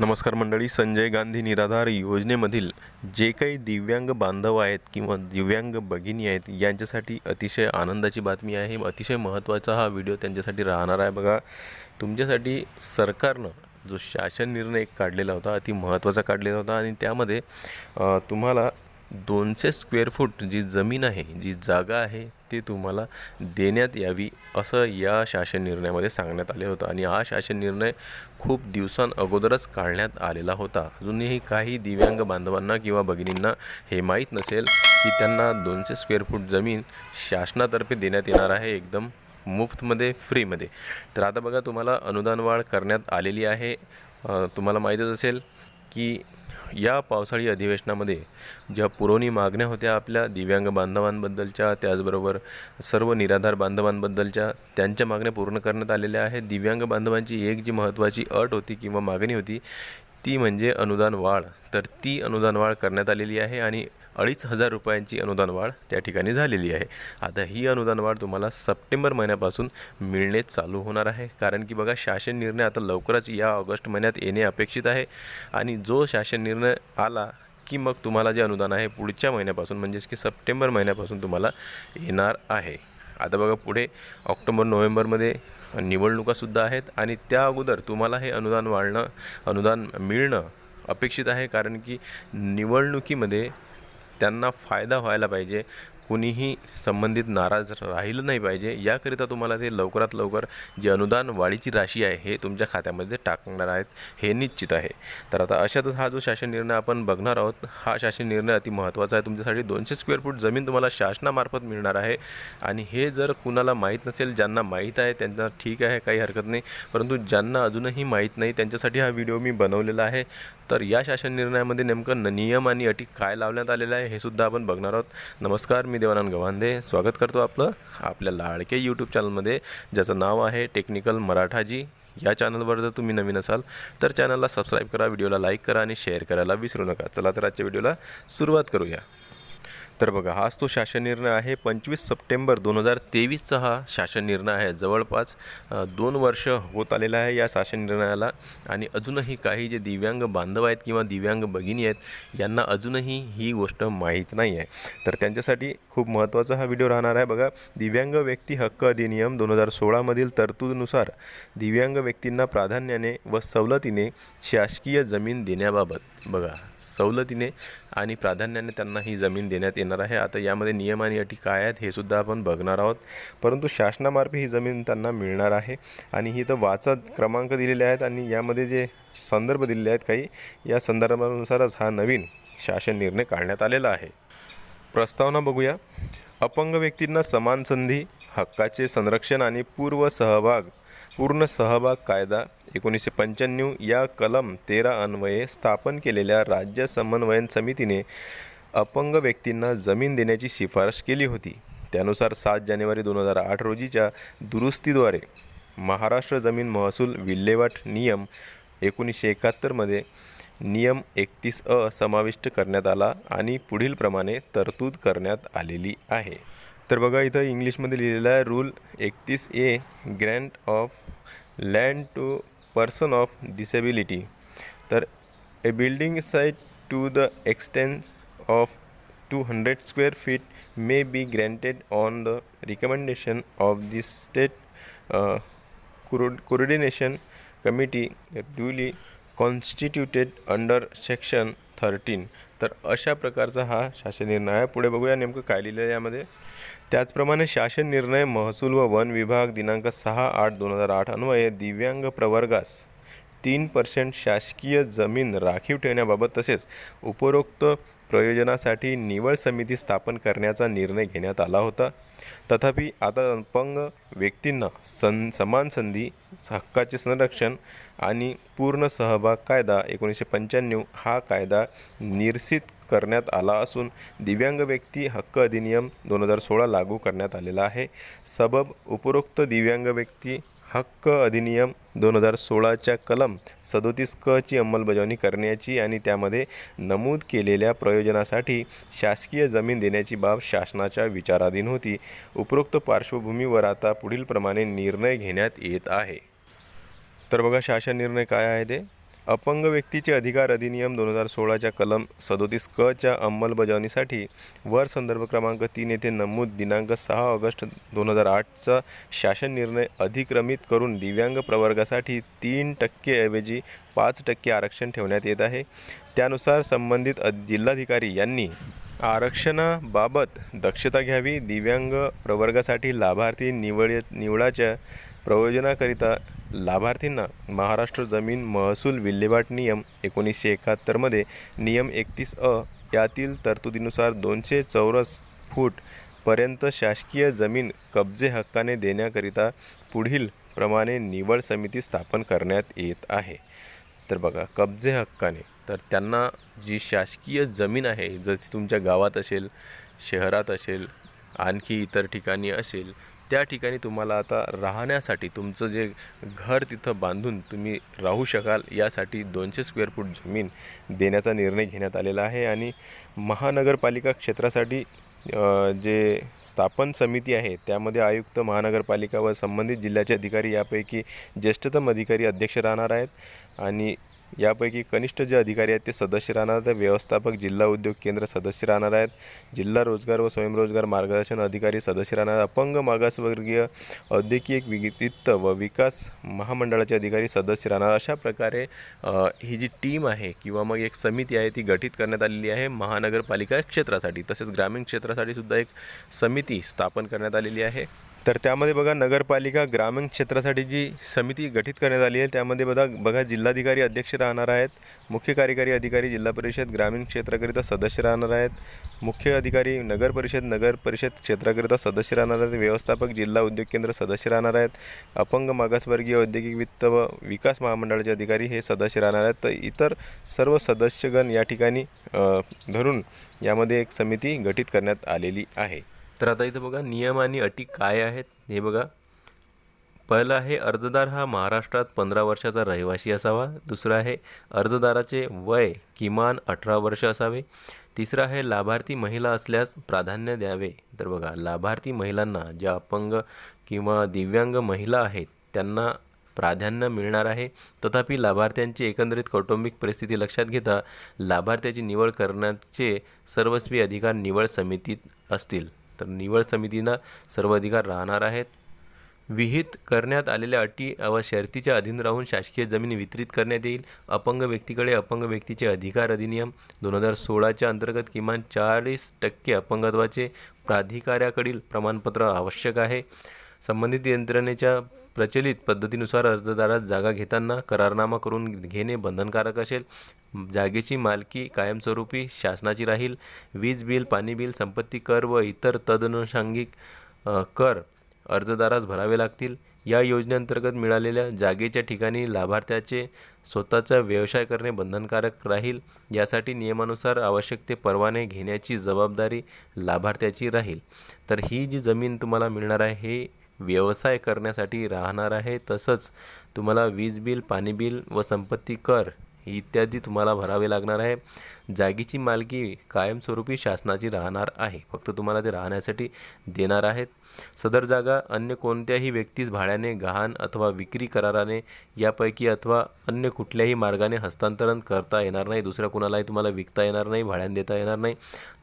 नमस्कार मंडळी संजय गांधी निराधार योजनेमधील जे काही दिव्यांग बांधव आहेत किंवा दिव्यांग भगिनी आहेत यांच्यासाठी अतिशय आनंदाची बातमी आहे. अतिशय महत्त्वाचा हा व्हिडिओ त्यांच्यासाठी राहणार आहे. बघा तुमच्यासाठी सरकारनं जो शासन निर्णय काढलेला होता अति महत्त्वाचा काढलेला होता आणि त्यामध्ये तुम्हाला दोनशे स्क्वेअर फूट जी जमीन आहे जी जागा आहे ती तुम्हाला देण्यात यावी असं या शासन निर्णयामध्ये सांगण्यात आले होतं. आणि हा शासन निर्णय खूप दिवसांअगोदरच काढण्यात आलेला होता. अजूनही काही दिव्यांग बांधवांना किंवा भगिनींना हे माहीत नसेल की त्यांना दोनशे स्क्वेअर फूट जमीन शासनातर्फे देण्यात येणार आहे एकदम मुफ्तमध्ये फ्रीमध्ये. तर आता बघा तुम्हाला अनुदान वाढ करण्यात आलेली आहे. तुम्हाला माहीतच असेल की या पावसाळी अधिवेशनामध्ये ज्या पुरवणी मागण्या होत्या आपल्या दिव्यांग बांधवांबद्दलच्या त्याचबरोबर सर्व निराधार बांधवांबद्दलच्या त्यांच्या मागण्या पूर्ण करण्यात आलेल्या आहेत. दिव्यांग बांधवांची एक जी महत्त्वाची अट होती किंवा मागणी होती ती म्हणजे अनुदान वाढ. तर ती अनुदान वाढ करण्यात आलेली आहे आणि अडीच हजार रुपयांची अनुदान वाढ त्या ठिकाणी झालेली आहे. आता ही अनुदान वाढ तुम्हाला सप्टेंबर महिन्यापासून मिळणे चालू होणार आहे. कारण की बघा शासन निर्णय आता लवकरच या ऑगस्ट महिन्यात येणे अपेक्षित आहे. आणि जो शासन निर्णय आला की मग तुम्हाला जे अनुदान आहे पुढच्या महिन्यापासून म्हणजेच की सप्टेंबर महिन्यापासून तुम्हाला येणार आहे. आता बघा पुढे ऑक्टोबर नोव्हेंबरमध्ये निवडणुकासुद्धा आहेत आणि त्या अगोदर तुम्हाला हे अनुदान वाढणं अनुदान मिळणं अपेक्षित आहे. कारण की निवडणुकीमध्ये त्यांना फायदा व्हायला पाहिजे. कुणीही संबंधित नाराज राहिलं नाही पाहिजे. याकरिता तुम्हाला ते लवकरात लवकर जे अनुदान वाढीची राशी आहे हे तुमच्या खात्यामध्ये टाकणार आहेत हे निश्चित आहे. तर आता अशातच हा जो शासन निर्णय आपण बघणार आहोत हा शासन निर्णय अति महत्त्वाचा आहे. तुमच्यासाठी दोनशे स्क्वेअर फूट जमीन तुम्हाला शासनामार्फत मिळणार आहे. आणि हे जर कुणाला माहीत नसेल ज्यांना माहीत आहे त्यांना ठीक आहे काही हरकत नाही. परंतु ज्यांना अजूनही माहीत नाही त्यांच्यासाठी हा व्हिडिओ मी बनवलेला आहे. तर या शासन निर्णयामध्ये नेमकं नियम आणि अटी काय लावण्यात आलेलं आहे हे सुद्धा आपण बघणार आहोत. नमस्कार मी देवानंद गव्हांदे. स्वागत करतो आपलं आपल्या लाडके यूट्यूब चॅनलमध्ये ज्याचं नाव आहे टेक्निकल मराठाजी. या चॅनलवर जर तुम्ही नवीन असाल तर चॅनलला सबस्क्राईब करा व्हिडिओला लाईक करा आणि शेअर करायला विसरू नका. चला तर आजच्या व्हिडिओला सुरुवात करूया. तर बघा हाच तो शासन निर्णय आहे. पंचवीस सप्टेंबर दोन हजार तेवीसचा हा शासन निर्णय आहे. जवळपास दोन वर्ष होत आलेलं आहे या शासन निर्णयाला. आणि अजूनही काही जे दिव्यांग बांधव आहेत किंवा दिव्यांग भगिनी आहेत यांना अजूनही ही गोष्ट माहीत नाही आहे. तर त्यांच्यासाठी खूप महत्त्वाचा हा व्हिडिओ राहणार आहे. बघा दिव्यांग व्यक्ती हक्क अधिनियम दोन हजार सोळामधील तरतूदनुसार दिव्यांग व्यक्तींना प्राधान्याने व सवलतीने शासकीय जमीन देण्याबाबत बघा सवलतीने आणि प्राधान्याने त्यांना ही जमीन देण्यात येणार आहे. आता यामध्ये नियम आणि अटी काय आहेत हे सुद्धा आपण बघणार आहोत. परंतु शासनामार्फे ही जमीन त्यांना मिळणार आहे आणि ही तर वाचत क्रमांक दिलेले आहेत आणि यामध्ये जे संदर्भ दिलेले आहेत काही या संदर्भानुसारच हा नवीन शासन निर्णय काढण्यात आलेला आहे. प्रस्तावना बघूया. अपंग व्यक्तींना समान संधी हक्काचे संरक्षण आणि पूर्व सहभाग पूर्ण सहभाग कायदा एकोणीसशे पंच्याण्णव या कलम तेरा अन्वये स्थापन केलेल्या राज्य समन्वयन समितीने अपंग व्यक्तींना जमीन देण्याची शिफारस केली होती. त्यानुसार सात जानेवारी दोन हजार आठ रोजीच्या दुरुस्तीद्वारे महाराष्ट्र जमीन महसूल विल्हेवाट नियम एकोणीसशे एकाहत्तरमध्ये नियम एकतीस अ समाविष्ट करण्यात आला आणि पुढीलप्रमाणे तरतूद करण्यात आलेली आहे. तर बघा इथं इंग्लिशमध्ये लिहिलेलं आहे रूल एकतीस A grant of land to person of disability. that a building site to the extent of 200 square feet may be granted on the recommendation of the state uh, coordination committee duly constituted under section 13 तर अशा प्रकारचा हा शासन निर्णय आहे. पुढे बघूया नेमकं काय लिहिलं आहे यामध्ये. त्याचप्रमाणे शासन निर्णय महसूल व वन विभाग दिनांक सहा आठ दोन हजार आठ अन्वये दिव्यांग प्रवर्गास तीन पर्सेंट शासकीय जमीन राखीव ठेवण्याबाबत तसेच उपरोक्त प्रयोजनासाठी निवड समिती स्थापन करण्याचा निर्णय घेण्यात आला होता. तथापि आता अपंग व्यक्तींना सं समान संधी हक्काचे संरक्षण आणि पूर्ण सहभाग कायदा एकोणीसशे पंच्याण्णव हा कायदा निरसित करण्यात आला असून दिव्यांग व्यक्ती हक्क अधिनियम दोन हजार सोळा लागू करण्यात आलेला आहे. सबब उपरोक्त दिव्यांग व्यक्ती हक्क अधिनियम दोन हजार सोळाच्या कलम सदोतीस क ची अंमलबजावणी करण्याची आणि त्यामध्ये नमूद केलेल्या प्रयोजनासाठी शासकीय जमीन देण्याची बाब शासनाच्या विचाराधीन होती. उपरोक्त पार्श्वभूमीवर आता पुढीलप्रमाणे निर्णय घेण्यात येत आहे. तर बघा शासन निर्णय काय आहे ते? अपंग व्यक्तीचे अधिकार अधिनियम दोन हजार सोळाच्या कलम सदोतीस क च्या अंमलबजावणीसाठी वर संदर्भ क्रमांक तीन येथे नमूद दिनांक सहा ऑगस्ट दोन हजार आठचा शासन निर्णय अधिक्रमित करून दिव्यांग प्रवर्गासाठी तीन टक्केऐवजी पाच टक्के आरक्षण ठेवण्यात येत आहे. त्यानुसार संबंधित जिल्हाधिकारी यांनी आरक्षणाबाबत दक्षता घ्यावी दिव्यांग प्रवर्गासाठी लाभार्थी निवड निवडाच्या प्रयोजनाकरिता लाभार्थींना महाराष्ट्र जमीन महसूल विल्हेवाट नियम एकोणीसशे एकाहत्तरमध्ये नियम एकतीस अ यातील तरतुदीनुसार दोनशे चौरस फूट पर्यंत शासकीय जमीन कब्जे हक्काने देण्याकरिता पुढील प्रमाणे निवड समिती स्थापन करण्यात येत आहे. तर बघा कब्जे हक्काने. तर त्यांना जी शासकीय जमीन आहे जर ती तुमच्या गावात असेल शहरात असेल आणखी इतर ठिकाणी असेल त्या ठिकाणी तुम्हाला आता राहण्यासाठी तुमचं जे घर तिथं बांधून तुम्ही राहू शकाल यासाठी दोनशे स्क्वेअर फूट जमीन देण्याचा निर्णय घेण्यात आलेला आहे. आणि महानगरपालिका क्षेत्रासाठी जे स्थापन समिती आहे त्यामध्ये आयुक्त महानगरपालिका व संबंधित जिल्ह्याचे अधिकारी यापैकी ज्येष्ठतम अधिकारी अध्यक्ष राहणार आहेत. आणि यापैकी कनिष्ठ जे अधिकारी आहेत ते सदस्य राहणार आहेत व्यवस्थापक जिल्हा उद्योग केंद्र सदस्य राहणार आहेत जिल्हा रोजगार व स्वयंरोजगार मार्गदर्शन अधिकारी सदस्य राहणार आहेत. अपंग मागासवर्गीय औद्योगिक वित्त व विकास महामंडळाचे अधिकारी सदस्य राहणार अशा प्रकारे ही जी टीम आहे किंवा मग एक समिती आहे ती गठीत करण्यात आलेली आहे महानगरपालिका क्षेत्रासाठी तसेच ग्रामीण क्षेत्रासाठी सुद्धा एक समिती स्थापन करण्यात आलेली आहे तर त्यामध्ये बघा नगरपालिका ग्रामीण क्षेत्रासाठी जी समिती गठीत करण्यात आली आहे त्यामध्ये बघा बघा जिल्हाधिकारी अध्यक्ष राहणार आहेत मुख्य कार्यकारी अधिकारी जिल्हा परिषद ग्रामीण क्षेत्राकरिता सदस्य राहणार आहेत मुख्य अधिकारी नगर परिषद नगर परिषद क्षेत्राकरिता सदस्य राहणार आहेत व्यवस्थापक जिल्हा उद्योग केंद्र सदस्य राहणार आहेत अपंग मागासवर्गीय औद्योगिक वित्त व विकास महामंडळाचे अधिकारी हे सदस्य राहणार आहेत. तर इतर सर्व सदस्यगण या ठिकाणी धरून यामध्ये एक समिती गठीत करण्यात आलेली आहे. तर आता इथं बघा नियम आणि अटी काय आहेत? हे बघा. पहिलं आहे अर्जदार हा महाराष्ट्रात पंधरा वर्षाचा रहिवासी असावा. दुसरं आहे अर्जदाराचे वय किमान अठरा वर्ष असावे. तिसरं आहे लाभार्थी महिला असल्यास प्राधान्य द्यावे. तर बघा लाभार्थी महिलांना ज्या अपंग किंवा दिव्यांग महिला आहेत त्यांना प्राधान्य मिळणार आहे. तथापि लाभार्थ्यांची एकंदरीत कौटुंबिक परिस्थिती लक्षात घेता लाभार्थ्याची निवड करण्याचे सर्वस्वी अधिकार निवड समितीत असतील. तर निवड समितींना सर्व अधिकार राहणार आहेत. विहित करण्यात आलेल्या अटी व शर्तीच्या अधीन राहून शासकीय जमीन वितरित करण्यात येईल. अपंग व्यक्तीकडे अपंग व्यक्तीचे अधिकार अधिनियम दोन हजार सोळाच्या अंतर्गत किमान चाळीस टक्के अपंगत्वाचे प्राधिकाऱ्याकडील प्रमाणपत्र आवश्यक आहे. संबंधित यंत्रणेच्या प्रचलित पद्धतीनुसार अर्जदारास जागा घेताना करारनामा करून घेणे बंधनकारक असेल. जागेची मालकी कायमस्वरूपी शासनाची राहील. वीज बिल पाणी बिल संपत्ती कर व इतर तदनुषंगिक कर अर्जदारास भरावे लागतील. या योजनेअंतर्गत मिळालेल्या जागेच्या ठिकाणी लाभार्थ्याचे स्वतःचा व्यवसाय करणे बंधनकारक राहील. यासाठी नियमानुसार आवश्यक ते परवाने घेण्याची जबाबदारी लाभार्थ्याची राहील. तर ही जी जमीन तुम्हाला मिळणार आहे हे व्यवसाय करण्यासाठी राहणार आहे तसंच तुम्हाला वीज बिल पाणी बिल व संपत्ती कर इत्यादी तुम्हाला भरावे लागणार आहे. जागेची मालकी कायमस्वरूपी शासनाची राहणार आहे. फक्त तुम्हाला ते राहण्यासाठी देणार आहेत. सदर जागा अन्य कोणत्याही व्यक्तीस भाड्याने गहाण अथवा विक्री कराराने यापैकी अथवा अन्य कुठल्याही मार्गाने हस्तांतरण करता येणार नाही. दुसऱ्या कुणालाही तुम्हाला विकता येणार नाही भाड्याने देता येणार नाही.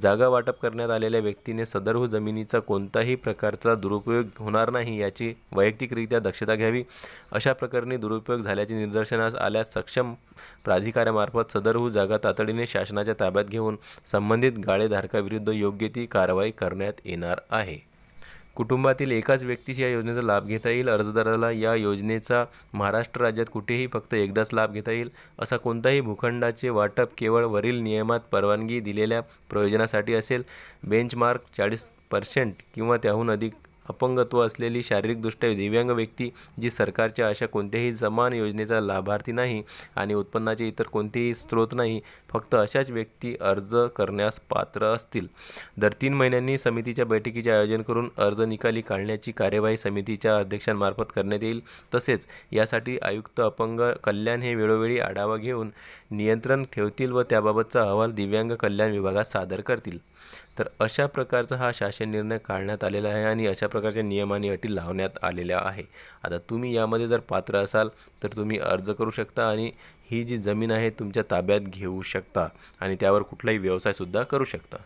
जागा वाटप करण्यात आलेल्या व्यक्तीने सदरहू हो जमिनीचा कोणताही प्रकारचा दुरुपयोग होणार नाही याची वैयक्तिकरित्या दक्षता घ्यावी. अशा प्रकरणी दुरुपयोग झाल्याचे निदर्शनास आल्यास सक्षम प्राधिकाऱ्यामार्फत सदरहू हो जागा तातडीने शासनाच्या ताब्यात घेऊन संबंधित गाळेधारकाविरुद्ध योग्य ती कारवाई करण्यात येणार आहे. कुटुंबातील एकाच व्यक्तीस या योजनेचा लाभ घेता येईल. अर्जदाराला या योजनेचा महाराष्ट्र राज्यात कुठेही फक्त एकदाच लाभ घेता येईल असा कोणताही भूखंडाचे वाटप केवळ वरील नियमात परवानगी दिलेल्या प्रयोजनासाठी असेल. बेंचमार्क चाळीस पर्सेंट किंवा त्याहून अधिक अपंगत्व असलेली शारीरिकदृष्ट्या दिव्यांग व्यक्ती जी सरकारच्या अशा कोणत्याही समान योजनेचा लाभार्थी नाही आणि उत्पन्नाचे इतर कोणतेही स्रोत नाही फक्त अशाच व्यक्ती अर्ज करण्यास पात्र असतील. दर तीन महिन्यांनी समितीच्या बैठकीचे आयोजन करून अर्ज निकाली काढण्याची कार्यवाही समितीच्या अध्यक्षांमार्फत करण्यात येईल. तसेच यासाठी आयुक्त अपंग कल्याण हे वेळोवेळी आढावा घेऊन नियंत्रण ठेवतील व त्याबाबतचा अहवाल दिव्यांग कल्याण विभागात सादर करतील. तर अशा प्रकारचा हा शासन निर्णय काढण्यात आलेला आहे आणि अशा प्रकारच्या नियमाने अटी लावण्यात आलेल्या आहे. आता तुम्ही यामध्ये जर पात्र असाल तर तुम्ही अर्ज करू शकता आणि ही जी जमीन आहे तुमच्या ताब्यात घेऊ शकता आणि त्यावर कुठलाही व्यवसायसुद्धा करू शकता.